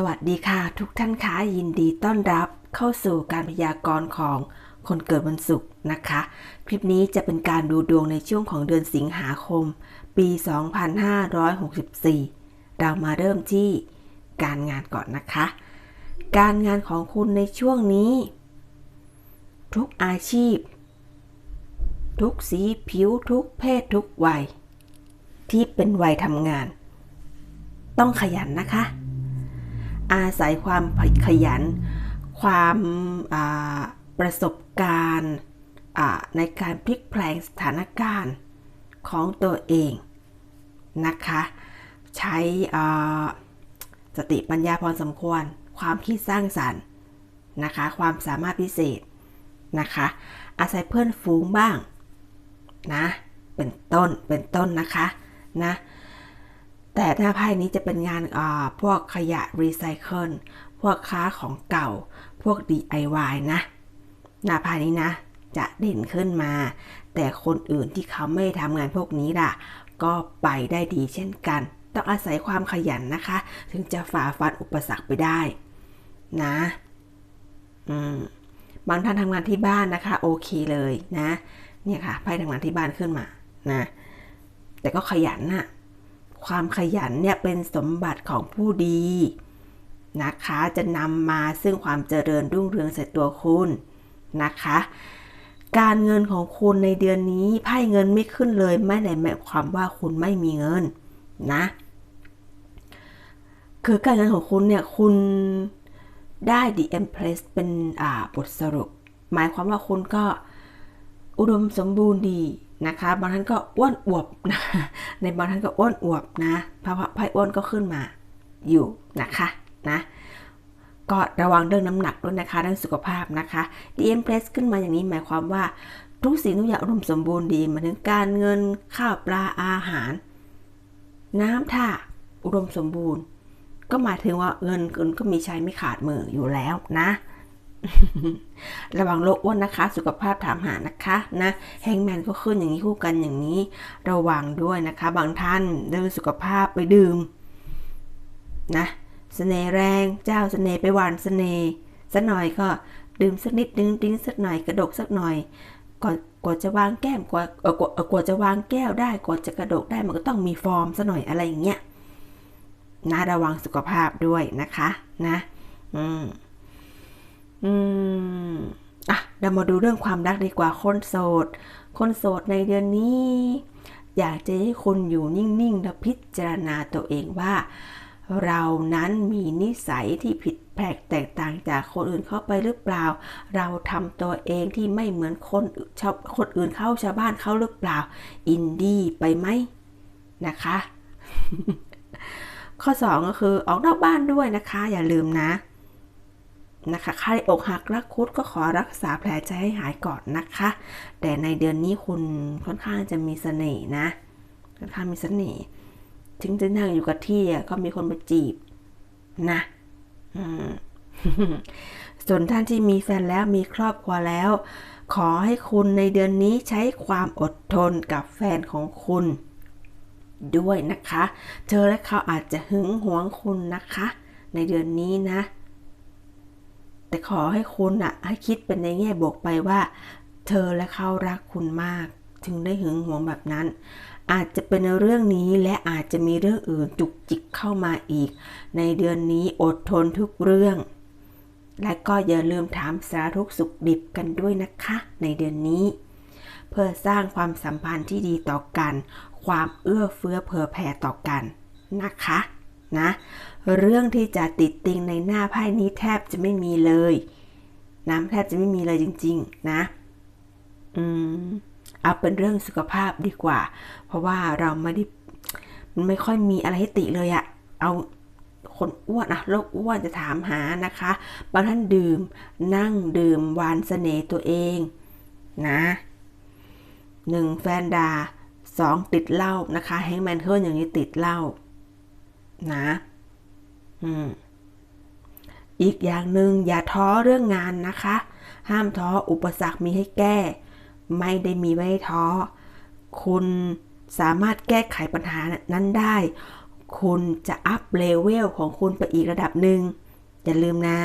สวัสดีค่ะ ทุกท่านคะยินดีต้อนรับเข้าสู่การพยากรณ์ของคนเกิดวันศุกร์นะคะ คลิปนี้จะเป็นการดูดวงในช่วงของเดือนสิงหาคม ปี 2564 เรามาเริ่มที่การงานก่อนนะคะ การงานของคุณในช่วงนี้ ทุกอาชีพ ทุกสีผิวทุกเพศทุกวัย ที่เป็นวัยทำงาน ต้องขยันนะคะ อาศัยความขยัน ความประสบการณ์ในการพลิกแปลงสถานการณ์ของตัวเองนะคะ ใช้สติปัญญาพอสมควร ความคิดสร้างสรรค์นะคะ ความสามารถพิเศษนะคะ อาศัยเพื่อนฝูงบ้างนะ เป็นต้นเป็นต้นนะคะนะ แต่หน้าไพ่นี้จะเป็นงานพวกขยะรีไซเคิลพวกค้าของเก่า พวก DIY นะหน้าไพ่นี้นะ จะเด่นขึ้นมา แต่คนอื่นที่เขาไม่ทำงานพวกนี้ล่ะ ก็ไปได้ดีเช่นกัน ต้องอาศัยความขยันนะคะ ถึงจะฝ่าฟันอุปสรรคไปได้นะอืมบางท่านทำงานที่บ้านนะคะ โอเคเลยนะ เนี่ยค่ะไพ่ทำงานที่บ้านขึ้นมานะ แต่ก็ขยันน่ะ ความขยันเนี่ยเป็นสมบัติของผู้ดีนะคะจะนำมาซึ่งความเจริญรุ่งเรืองใส่ตัวคุณนะคะ การเงินของคุณในเดือนนี้ไพ่เงินไม่ขึ้นเลยไม่ได้หมายความว่าคุณไม่มีเงินนะคือการเงินของคุณเนี่ยคุณได้ The Empress เป็นอ่าบทสรุป หมายความว่าคุณก็อุดมสมบูรณ์ดี นะคะบางท่านก็อ้วนอวบนะในบางท่านก็อ้วนอวบนะภาวะไพ่อ้วนก็ขึ้นมาอยู่นะคะนะก็ระวังเรื่องน้ำหนักด้วยนะคะเรื่องสุขภาพนะคะ DM Press ขึ้นมาอย่างนี้หมายความว่าทุกสิ่งทุกอย่างอุดมสมบูรณ์ดีมาถึงการเงินข้าวปลาอาหาร น้ำท่าอุดมสมบูรณ์ ก็หมายถึงว่าเงินเงินก็มีใช้ไม่ขาดมืออยู่แล้วนะ ระวังโรคอ้วนนะคะ สุขภาพถามหานะคะนะแฮงแมนก็ขึ้นอย่างนี้คู่กันอย่างนี้ ระวังด้วยนะคะ บางท่านเรื่องสุขภาพไปดื่มนะสเสน่ห์แรงเจ้าสเสน่ห์ไปหวานสเสน่ห์สักหน่อยก็ดื่มสักนิดนึงดิ้งสักหน่อยกระดกสักหน่อยก่อนกว่าจะวางแก้มกว่ากว่าจะวางแก้วได้กว่าจะกระดกได้มันก็ต้องมีฟอร์มสักหน่อยอะไรอย่างเงี้ยนะระวังสุขภาพด้วยนะคะ นะ อืม อืมอะเรามาดูเรื่องความรักดีกว่าคนโสด คนโสดในเดือนนี้ อยากจะให้คนอยู่นิ่งๆและพิจารณาตัวเองว่า เรานั้นมีนิสัยที่ผิดแปลกแตกต่างจากคนอื่นเข้าไปหรือเปล่า เราทำตัวเองที่ไม่เหมือนคนชาวคนอื่นเข้าชาวบ้านเข้าหรือเปล่า อินดี้ไปไหมนะคะ ข้อ 2 ก็คือออกนอกบ้านด้วยนะคะ อย่าลืมนะ นะคะใครอกหักรักคุดก็ขอรักษาแผลใจให้หายก่อนนะคะ แต่ในเดือนนี้คุณค่อนข้างจะมีเสน่ห์นะค่อนข้างมีเสน่ห์ถึงจะนั่งอยู่กับที่ก็มีคนมาจีบนะส่วนท่านที่มีแฟนแล้วมีครอบครัวแล้ว ขอให้คุณในเดือนนี้ใช้ความอดทนกับแฟนของคุณด้วยนะคะ เธอและเขาอาจจะหึงหวงคุณนะคะ ในเดือนนี้นะ แต่ขอให้คุณอะให้คิดเป็นในแง่บวกไปว่า เธอและเขารักคุณมาก ถึงได้หึงหวงแบบนั้น อาจจะเป็นเรื่องนี้และอาจจะมีเรื่องอื่นจุกจิกเข้ามาอีก ในเดือนนี้อดทนทุกเรื่อง และก็อย่าลืมถามสารทุกสุขดิบกันด้วยนะคะ ในเดือนนี้ เพื่อสร้างความสัมพันธ์ที่ดีต่อกัน ความเอื้อเฟื้อเผื่อแผ่ต่อกันนะคะ นะ เรื่องที่จะติดติงในหน้าไพ่นี้แทบจะไม่มีเลยน้ำแทบจะไม่มีเลยจริง ๆ นะ อืม เอาเป็นเรื่องสุขภาพดีกว่า เพราะว่าเราไม่ได้มันไม่ค่อยมีอะไรให้ติเลยอะเอาคนอ้วนอะโรคอ้วนจะถามหานะคะบางท่านดื่ม นั่งดื่มวานเสน่ห์ตัวเองนะหนึ่งแฟนดาสองติดเหล้านะคะแฮงแมนเคิลอย่างนี้ติดเหล้า นะ อืมอีกอย่างหนึ่งอย่าท้อเรื่องงานนะคะ ห้ามท้ออุปสรรคมีให้แก้ ไม่ได้มีไว้ท้อ คุณสามารถแก้ไขปัญหานั้นได้ คุณจะอัพเลเวลของคุณไปอีกระดับหนึ่งอย่าลืมนะ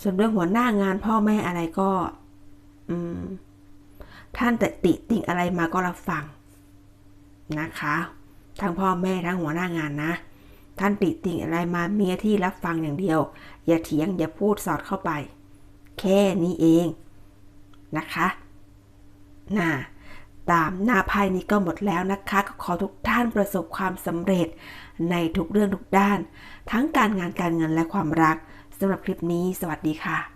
ส่วนเรื่องหัวหน้างานพ่อแม่อะไรก็ท่านแต่ติติงอะไรมาก็รับฟังนะคะ ทั้งพ่อแม่ทั้งหัวหน้างานนะ ท่านติติงอะไรมาเมียที่รับฟังอย่างเดียว อย่าเถียงอย่าพูดสอดเข้าไป แค่นี้เองนะคะน่ะตามหน้าไพ่นี้ก็หมดแล้วนะคะ ก็ขอทุกท่านประสบความสำเร็จ ในทุกเรื่องทุกด้าน ทั้งการงานการเงินและความรักสำหรับคลิปนี้ สวัสดีค่ะ